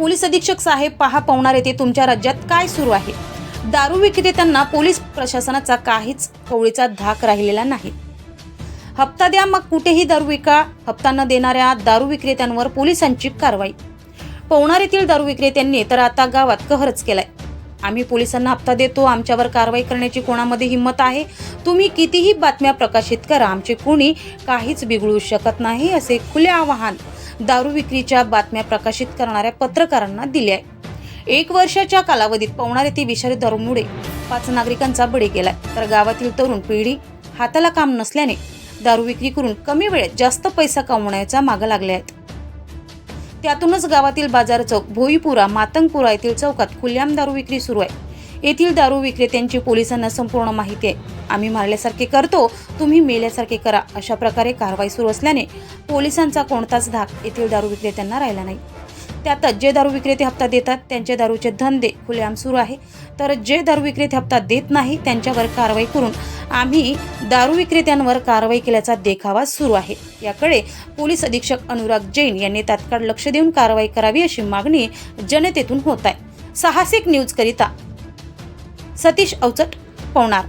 Police अधीक्षक साहेब पहा पवणार येथे तुमच्या राज्यात काय सुरू आहे. दारू विक्रेत्यांना पोलीस प्रशासनाचा काहीच कवळीचा धाक राहिलेला नाही. हप्ता द्या मग कुठेही दारू विका. हप्ता न देणाऱ्या दारू विक्रेत्यांवर पोलिसांची कारवाई. पवणार येथील दारू विक्रेत्यांनी तर आता गावात कहरच केलाय. आम्ही पोलिसांना हप्ता देतो आमच्यावर कारवाई करण्याची कोणामध्ये हिंमत आहे? तुम्ही कितीही बातम्या प्रकाशित करा आमचे कोणी काहीच बिघडू शकत नाही असे खुले आवाहन दारू विक्रीच्या बातम्या प्रकाशित करणाऱ्या पत्रकारांना दिल्या आहे. एक वर्षाच्या कालावधीत पवणार येथे विषारी दारूमुळे पाच नागरिकांचा बळी गेलाय. तर गावातील तरुण पिढी हाताला काम नसल्याने दारू विक्री करून कमी वेळेत जास्त पैसा कमवण्याचा माग लागले आहेत. त्यातूनच गावातील बाजार चौक भोईपुरा मातंगपुरा येथील चौकात खुल्याम दारू विक्री सुरू आहे. येथील दारू विक्रेत्यांची पोलिसांना संपूर्ण माहिती आहे. आम्ही मारल्यासारखे करतो तुम्ही मेल्यासारखे करा अशा प्रकारे कारवाई सुरू असल्याने पोलिसांचा कोणताच धाक येथील दारू विक्रेत्यांना राहिला नाही. त्यातच जे दारू विक्रेते हप्ता देतात त्यांचे दारूचे धंदे खुलेआम सुरू आहे. तर जे दारू विक्रेते हप्ता देत नाही त्यांच्यावर कारवाई करून आम्ही दारू विक्रेत्यांवर कारवाई केल्याचा देखावा सुरू आहे. याकडे पोलीस अधीक्षक अनुराग जैन यांनी तात्काळ लक्ष देऊन कारवाई करावी अशी मागणी जनतेतून होत आहे. साहसिक न्यूजकरिता सतीश अवचट पवनार.